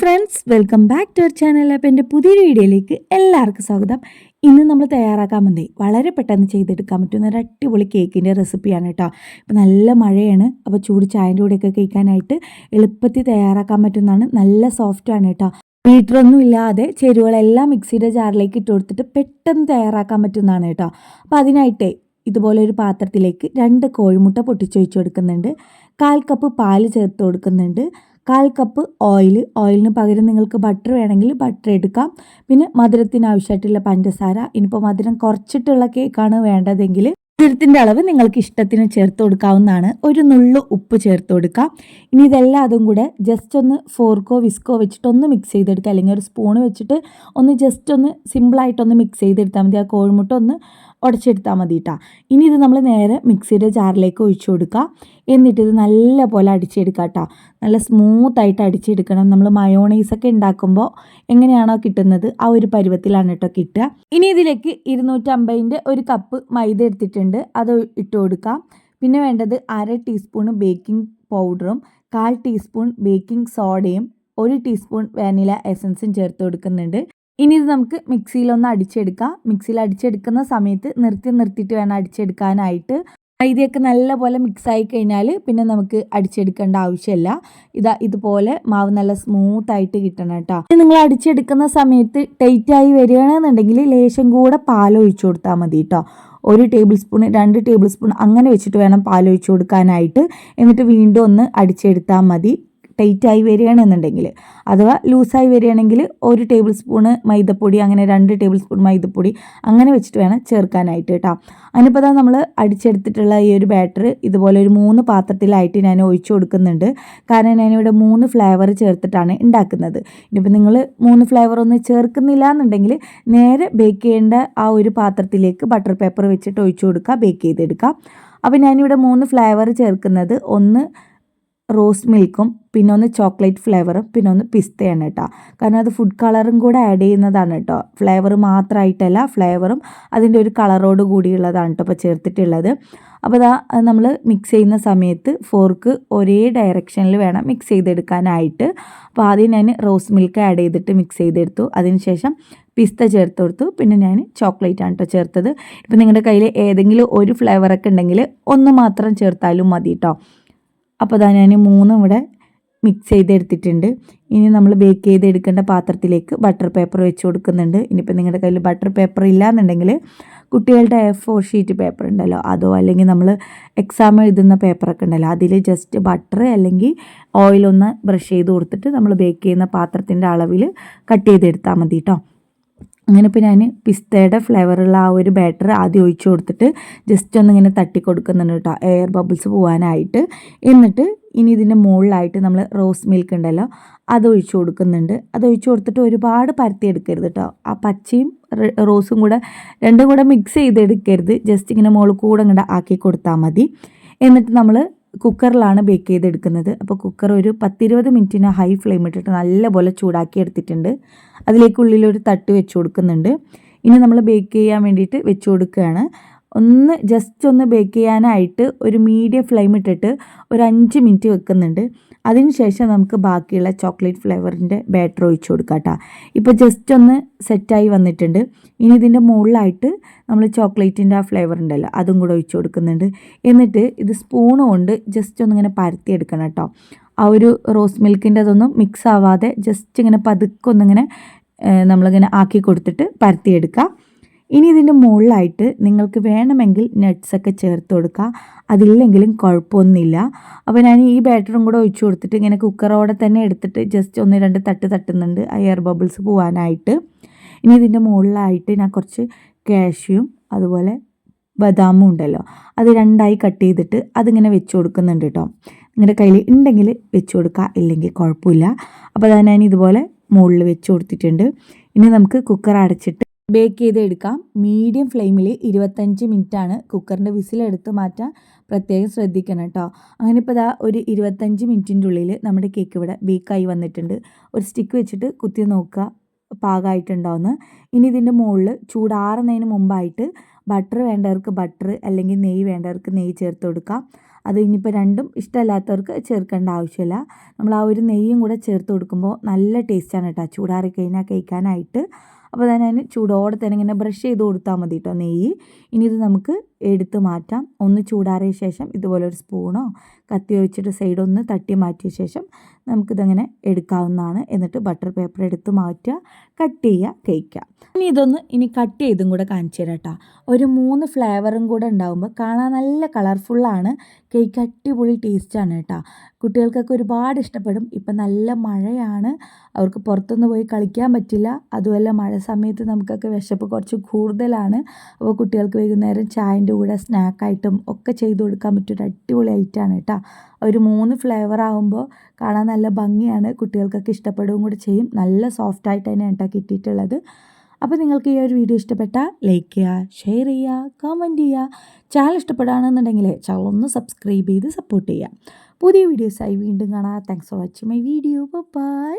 Friends welcome back to our channel അപ്പോൾ എന്റെ പുതിയൊരു വീഡിയോയിലേക്ക് എല്ലാവർക്കും സ്വാഗതം. ഇന്ന് നമ്മൾ തയ്യാറാക്കാൻ മതി വളരെ പെട്ടെന്ന് ചെയ്തെടുക്കാൻ പറ്റുന്ന ഒരു അടിപൊളി കേക്കിന്റെ റെസിപ്പിയാണ് കേട്ടോ. ഇപ്പോൾ നല്ല മഴയാണ് അപ്പോൾ ചൂട് ചായന്റെ കൂടെയൊക്കെ കഴിക്കാനായിട്ട് എളുപ്പത്തിൽ തയ്യാറാക്കാൻ പറ്റുന്നതാണ്. നല്ല സോഫ്റ്റാണ് കേട്ടോ. ബീറ്ററൊന്നും ഇല്ലാതെ ചേരുവകളെല്ലാം മിക്സിയുടെ ജാറിലേക്ക് ഇട്ട് കൊടുത്തിട്ട് പെട്ടെന്ന് തയ്യാറാക്കാൻ പറ്റുന്നതാണ് കേട്ടോ. അപ്പോൾ അതിനായിട്ട് ഇതുപോലെ ഒരു പാത്രത്തിലേക്ക് രണ്ട് കോഴിമുട്ട പൊട്ടിച്ചൊഴിച്ച് കൊടുക്കുന്നുണ്ട്. കാൽ കപ്പ് പാൽ ചേർത്ത് കൊടുക്കുന്നുണ്ട്. കാൽ കപ്പ് ഓയിൽ ഓയിലിന് പകരം നിങ്ങൾക്ക് ബട്ടർ വേണമെങ്കിൽ ബട്ടർ എടുക്കാം. പിന്നെ മധുരത്തിന് ആവശ്യമായിട്ടുള്ള പഞ്ചസാര ഇനിയിപ്പോൾ മധുരം കുറച്ചിട്ടുള്ള കേക്കാണ് വേണ്ടതെങ്കിൽ മധുരത്തിന്റെ അളവ് നിങ്ങൾക്ക് ഇഷ്ടത്തിന് ചേർത്ത് കൊടുക്കാവുന്നതാണ്. ഒരു നുള്ളു ഉപ്പ് ചേർത്ത് കൊടുക്കാം. ഇനി ഇതെല്ലാം അതും കൂടെ ജസ്റ്റ് ഒന്ന് ഫോർക്കോ വിസ്കോ വെച്ചിട്ട് ഒന്ന് മിക്സ് ചെയ്തെടുക്കുക. അല്ലെങ്കിൽ ഒരു സ്പൂൺ വെച്ചിട്ട് ഒന്ന് ജസ്റ്റ് ഒന്ന് സിമ്പിളായിട്ടൊന്ന് മിക്സ് ചെയ്തെടുത്താൽ മതി. ആ കോഴിമുട്ട ഒന്ന് ഉടച്ചെടുത്താൽ മതി കേട്ടോ ഇനി ഇത് നമ്മൾ നേരെ മിക്സിയുടെ ജാറിലേക്ക് ഒഴിച്ചു കൊടുക്കുക എന്നിട്ട് ഇത് നല്ല പോലെ അടിച്ചെടുക്കുക കേട്ടോ നല്ല സ്മൂത്തായിട്ട് അടിച്ചെടുക്കണം നമ്മൾ മയോണൈസൊക്കെ ഉണ്ടാക്കുമ്പോൾ എങ്ങനെയാണോ കിട്ടുന്നത് ആ ഒരു പരുവത്തിലാണ് കേട്ടോ കിട്ടുക. ഇനി ഇതിലേക്ക് ഇരുന്നൂറ്റമ്പതിന്റെ ഒരു കപ്പ് മൈദ എടുത്തിട്ടുണ്ട്. അത് ഇട്ട് കൊടുക്കാം. പിന്നെ വേണ്ടത് അര ടീസ്പൂൺ ബേക്കിംഗ് പൗഡറും കാൽ ടീസ്പൂൺ ബേക്കിംഗ് സോഡയും ഒരു ടീസ്പൂൺ വാനില എസൻസും ചേർത്ത് കൊടുക്കുന്നുണ്ട്. ഇനി ഇത് നമുക്ക് മിക്സിയിലൊന്ന് അടിച്ചെടുക്കാം. മിക്സിയിൽ അടിച്ചെടുക്കുന്ന സമയത്ത് നിർത്തി നിർത്തിയിട്ട് വേണം അടിച്ചെടുക്കാനായിട്ട്. മൈദയൊക്കെ നല്ലപോലെ മിക്സ് ആയി കഴിഞ്ഞാൽ പിന്നെ നമുക്ക് അടിച്ചെടുക്കേണ്ട ആവശ്യമില്ല. ഇതാ ഇതുപോലെ മാവ് നല്ല സ്മൂത്ത് ആയിട്ട് കിട്ടണം കേട്ടോ. നിങ്ങൾ അടിച്ചെടുക്കുന്ന സമയത്ത് ടൈറ്റ് ആയി വരികയാണെന്നുണ്ടെങ്കിൽ ലേശം കൂടെ പാലൊഴിച്ചു കൊടുത്താൽ മതി കേട്ടോ. ഒരു ടേബിൾ സ്പൂൺ രണ്ട് ടേബിൾ സ്പൂൺ അങ്ങനെ വെച്ചിട്ട് വേണം പാലൊഴിച്ചു കൊടുക്കാനായിട്ട്. എന്നിട്ട് വീണ്ടും ഒന്ന് അടിച്ചെടുത്താൽ മതി. ടൈറ്റായി വരികയാണെന്നുണ്ടെങ്കിൽ അഥവാ ലൂസായി വരികയാണെങ്കിൽ ഒരു ടേബിൾ സ്പൂണ് മൈദപ്പൊടി അങ്ങനെ രണ്ട് ടേബിൾ സ്പൂൺ മൈദപ്പൊടി അങ്ങനെ വെച്ചിട്ട് വേണം ചേർക്കാനായിട്ട് കേട്ടോ അതിനിപ്പോൾ അതാ നമ്മൾ അടിച്ചെടുത്തിട്ടുള്ള ഈ ഒരു ബാറ്റർ ഇതുപോലെ ഒരു മൂന്ന് പാത്രത്തിലായിട്ട് ഞാൻ ഒഴിച്ചു കൊടുക്കുന്നുണ്ട്. കാരണം ഞാനിവിടെ മൂന്ന് ഫ്ലേവർ ചേർത്തിട്ടാണ് ഉണ്ടാക്കുന്നത്. ഇനിയിപ്പോൾ നിങ്ങൾ മൂന്ന് ഫ്ലേവർ ഒന്നും ചേർക്കുന്നില്ല എന്നുണ്ടെങ്കിൽ നേരെ ബേക്ക് ചെയ്യേണ്ട ആ ഒരു പാത്രത്തിലേക്ക് ബട്ടർ പേപ്പർ വെച്ചിട്ട് ഒഴിച്ചു കൊടുക്കുക ബേക്ക് ചെയ്തെടുക്കാം അപ്പോൾ ഞാനിവിടെ മൂന്ന് ഫ്ലേവർ ചേർക്കുന്നത്. ഒന്ന് റോസ് മിൽക്കും പിന്നെ ഒന്ന് ചോക്ലേറ്റ് ഫ്ലേവറും പിന്നെ ഒന്ന് പിസ്തയാണ് കേട്ടോ. കാരണം അത് ഫുഡ് കളറും കൂടെ ആഡ് ചെയ്യുന്നതാണ് കേട്ടോ. ഫ്ലേവർ മാത്രമായിട്ടല്ല ഫ്ലേവറും അതിന്റെ ഒരു കളറോട് കൂടിയുള്ളതാണ് കേട്ടോ ഇപ്പോൾ ചേർത്തിട്ടുള്ളത്. അപ്പോൾ അതാ നമ്മൾ മിക്സ് ചെയ്യുന്ന സമയത്ത് ഫോർക്ക് ഒരേ ഡയറക്ഷനിൽ വേണം മിക്സ് ചെയ്തെടുക്കാനായിട്ട്. അപ്പോൾ ആദ്യം ഞാൻ റോസ് മിൽക്ക് ആഡ് ചെയ്തിട്ട് മിക്സ് ചെയ്തെടുത്തു. അതിനുശേഷം പിസ്ത ചേർത്ത് കൊടുത്തു. പിന്നെ ഞാൻ ചോക്ലേറ്റ് ആണ് കേട്ടോ ചേർത്തത്. ഇപ്പം നിങ്ങളുടെ കയ്യിൽ ഏതെങ്കിലും ഒരു ഫ്ലേവറൊക്കെ ഉണ്ടെങ്കിൽ ഒന്ന് മാത്രം ചേർത്താലും മതി കേട്ടോ. അപ്പോൾ അതാ ഞാൻ മൂന്നും ഇവിടെ മിക്സ് ചെയ്തെടുത്തിട്ടുണ്ട്. ഇനി നമ്മൾ ബേക്ക് ചെയ്തെടുക്കേണ്ട പാത്രത്തിലേക്ക് ബട്ടർ പേപ്പർ വെച്ച് കൊടുക്കുന്നുണ്ട്. ഇനിയിപ്പോൾ നിങ്ങളുടെ കയ്യിൽ ബട്ടർ പേപ്പർ ഇല്ലയെന്നുണ്ടെങ്കിൽ കുട്ടികളുടെ എ ഫോർ ഷീറ്റ് പേപ്പർ ഉണ്ടല്ലോ. അതോ അല്ലെങ്കിൽ നമ്മൾ എക്സാം എഴുതുന്ന പേപ്പറൊക്കെ ഉണ്ടല്ലോ. അതിൽ ജസ്റ്റ് ബട്ടർ അല്ലെങ്കിൽ ഓയിലൊന്ന് ബ്രഷ് ചെയ്ത് കൊടുത്തിട്ട് നമ്മൾ ബേക്ക് ചെയ്യുന്ന പാത്രത്തിന്റെ അളവിൽ കട്ട് ചെയ്തെടുത്താൽ മതി കേട്ടോ അങ്ങനെ ഇപ്പോൾ ഞാൻ പിസ്തയുടെ ഫ്ലേവറുള്ള ആ ഒരു ബാറ്റർ ആദ്യം ഒഴിച്ചു കൊടുത്തിട്ട് ജസ്റ്റ് ഒന്ന് ഇങ്ങനെ തട്ടി കൊടുക്കുന്നുണ്ട് കേട്ടോ. എയർ ബബിൾസ് പോകാനായിട്ട് എന്നിട്ട് ഇനി ഇതിന്റെ മുകളിലായിട്ട് നമ്മൾ റോസ് മിൽക്ക് ഉണ്ടല്ലോ അത് ഒഴിച്ചു കൊടുക്കുന്നുണ്ട്. അത് ഒഴിച്ചു കൊടുത്തിട്ട് ഒരുപാട് പരത്തി എടുക്കരുത് കേട്ടോ. ആ പച്ചയും റോസും കൂടെ രണ്ടും കൂടെ മിക്സ് ചെയ്തെടുക്കരുത്. ജസ്റ്റ് ഇങ്ങനെ മുകളിൽ കൂടെ ഇങ്ങോട്ട് ആക്കി കൊടുത്താൽ മതി. എന്നിട്ട് നമ്മൾ കുക്കറിലാണ് ബേക്ക് ചെയ്തെടുക്കുന്നത്. അപ്പോൾ കുക്കർ ഒരു പത്തിരുപത് മിനിറ്റിന് ഹൈ ഫ്ലെയിം ഇട്ടിട്ട് നല്ലപോലെ ചൂടാക്കി എടുത്തിട്ടുണ്ട് അതിലേക്ക് ഉള്ളിലൊരു തട്ട് വെച്ച് കൊടുക്കുന്നുണ്ട്. ഇനി നമ്മൾ ബേക്ക് ചെയ്യാൻ വേണ്ടിയിട്ട് വെച്ച് കൊടുക്കുകയാണ്. ഒന്ന് ജസ്റ്റ് ഒന്ന് ബേക്ക് ചെയ്യാനായിട്ട് ഒരു മീഡിയം ഫ്ലെയിം ഇട്ടിട്ട് ഒരു അഞ്ച് മിനിറ്റ് വെക്കുന്നുണ്ട്. അതിനുശേഷം നമുക്ക് ബാക്കിയുള്ള ചോക്ലേറ്റ് ഫ്ലേവറിന്റെ ബാറ്റർ ഒഴിച്ചു കൊടുക്കാം കേട്ടോ. ഇപ്പോൾ ജസ്റ്റ് ഒന്ന് സെറ്റായി വന്നിട്ടുണ്ട്. ഇനി ഇതിന്റെ മുകളിലായിട്ട് നമ്മൾ ചോക്ലേറ്റിന്റെ ആ ഫ്ലേവർ ഉണ്ടല്ലോ അതും കൂടെ ഒഴിച്ചു കൊടുക്കുന്നുണ്ട്. എന്നിട്ട് ഇത് സ്പൂൺ കൊണ്ട് ജസ്റ്റ് ഒന്നിങ്ങനെ പരത്തിയെടുക്കണം കേട്ടോ. ആ ഒരു റോസ് മിൽക്കിന്റെ അതൊന്നും മിക്സ് ആവാതെ ജസ്റ്റ് ഇങ്ങനെ പതുക്കെ ഒന്നിങ്ങനെ നമ്മളിങ്ങനെ ആക്കി കൊടുത്തിട്ട് പരത്തിയെടുക്കുക ഇനി ഇതിന്റെ മുകളിലായിട്ട് നിങ്ങൾക്ക് വേണമെങ്കിൽ നട്ട്സൊക്കെ ചേർത്ത് കൊടുക്കുക അതില്ലെങ്കിലും കുഴപ്പമൊന്നുമില്ല. അപ്പോൾ ഞാൻ ഈ ബാറ്ററും കൂടെ ഒഴിച്ചു കൊടുത്തിട്ട് ഇങ്ങനെ കുക്കറോടെ തന്നെ എടുത്തിട്ട് ജസ്റ്റ് ഒന്ന് രണ്ട് തട്ട് തട്ടുന്നുണ്ട് ആ എയർ ബബിൾസ് പോകാനായിട്ട് ഇനി ഇതിന്റെ മുകളിലായിട്ട് ഞാൻ കുറച്ച് കാഷ്യും അതുപോലെ ബദാമും ഉണ്ടല്ലോ അത് രണ്ടായി കട്ട് ചെയ്തിട്ട് അതിങ്ങനെ വെച്ച് കൊടുക്കുന്നുണ്ട് കേട്ടോ നിങ്ങളുടെ കയ്യിൽ ഉണ്ടെങ്കിൽ വെച്ച് കൊടുക്കുക ഇല്ലെങ്കിൽ കുഴപ്പമില്ല. അപ്പോൾ അത് ഞാൻ ഇതുപോലെ മുകളിൽ വെച്ച് കൊടുത്തിട്ടുണ്ട്. ഇനി നമുക്ക് കുക്കർ അടച്ചിട്ട് ബേക്ക് ചെയ്ത് എടുക്കാം മീഡിയം ഫ്ലെയിമിൽ ഇരുപത്തഞ്ച് മിനിറ്റാണ് കുക്കറിന്റെ വിസിലെടുത്ത് മാറ്റാൻ പ്രത്യേകം ശ്രദ്ധിക്കണം കേട്ടോ. അങ്ങനെ ഇപ്പോൾ ഇതാ ഒരു ഇരുപത്തഞ്ച് മിനിറ്റിന്റെ ഉള്ളിൽ നമ്മുടെ കേക്ക് ഇവിടെ ബേക്കായി വന്നിട്ടുണ്ട്. ഒരു സ്റ്റിക്ക് വെച്ചിട്ട് കുത്തി നോക്കുക. പാകമായിട്ടുണ്ടാവുന്ന ഇനി ഇതിന്റെ മുകളിൽ ചൂടാറുന്നതിന് മുമ്പായിട്ട് ബട്ടർ വേണ്ടവർക്ക് ബട്ടർ അല്ലെങ്കിൽ നെയ്യ് വേണ്ടവർക്ക് നെയ്യ് ചേർത്ത് കൊടുക്കാം. അത് ഇനിയിപ്പോൾ രണ്ടും ഇഷ്ടമല്ലാത്തവർക്ക് ചേർക്കേണ്ട ആവശ്യമില്ല. നമ്മൾ ആ ഒരു നെയ്യും കൂടെ ചേർത്ത് കൊടുക്കുമ്പോൾ നല്ല ടേസ്റ്റാണ് കേട്ടോ. ചൂടാറി കഴിഞ്ഞാൽ കഴിക്കാനായിട്ട്. അപ്പോൾ തന്നെ അതിന് ചൂടോടെ തന്നെ ഇങ്ങനെ ബ്രഷ് ചെയ്ത് കൊടുത്താൽ മതി കേട്ടോ നെയ്യ്. ഇനി ഇത് നമുക്ക് എടുത്ത് മാറ്റാം. ഒന്ന് ചൂടാറിയ ശേഷം ഇതുപോലൊരു സ്പൂണോ കത്തി വെച്ചിട്ട് സൈഡ് ഒന്ന് തട്ടി മാറ്റിയ ശേഷം നമുക്കിതങ്ങനെ എടുക്കാവുന്നതാണ്. എന്നിട്ട് ബട്ടർ പേപ്പർ എടുത്ത് മാറ്റുക കട്ട് ചെയ്യുക കഴിക്കുക. ഇനി ഇതൊന്ന് ഇനി കട്ട് ചെയ്തും കൂടെ കാണിച്ചു തരാം കേട്ടോ ഒരു മൂന്ന് ഫ്ലേവറും കൂടെ ഉണ്ടാകുമ്പോൾ കാണാൻ നല്ല കളർഫുള്ളാണ് കേക്ക് അടിപൊളി ടേസ്റ്റാണ് കേട്ടോ കുട്ടികൾക്കൊക്കെ ഒരുപാട് ഇഷ്ടപ്പെടും. ഇപ്പം നല്ല മഴയാണ്. അവർക്ക് പുറത്തൊന്നും പോയി കളിക്കാൻ പറ്റില്ല. അതുമല്ല മഴ സമയത്ത് നമുക്കൊക്കെ വിശപ്പ് കുറച്ച് കൂടുതലാണ്. അപ്പോൾ കുട്ടികൾക്ക് വൈകുന്നേരം ചായന്റെ കൂടെ സ്നാക്കായിട്ടും ഒക്കെ ചെയ്ത് കൊടുക്കാൻ പറ്റിയൊരു അടിപൊളി ഐറ്റമാണ് കേട്ടോ. ഒരു മൂന്ന് ഫ്ലേവർ ആകുമ്പോൾ കാണാൻ നല്ല ഭംഗിയാണ്. കുട്ടികൾക്കൊക്കെ ഇഷ്ടപ്പെടുകയും കൂടി ചെയ്യും. നല്ല സോഫ്റ്റ് ആയിട്ട് തന്നെയാണ് കേട്ടോ കിട്ടിയിട്ടുള്ളത്. അപ്പോൾ നിങ്ങൾക്ക് ഈ ഒരു വീഡിയോ ഇഷ്ടപ്പെട്ടാൽ ലൈക്ക് ചെയ്യുക ഷെയർ ചെയ്യുക കമന്റ് ചെയ്യുക. ചാനൽ ഇഷ്ടപ്പെടുകയാണെന്നുണ്ടെങ്കിൽ ചാനൽ ഒന്ന് സബ്സ്ക്രൈബ് ചെയ്ത് സപ്പോർട്ട് ചെയ്യുക. പുതിയ വീഡിയോസായി വീണ്ടും കാണാം. Thanks for watching my video bye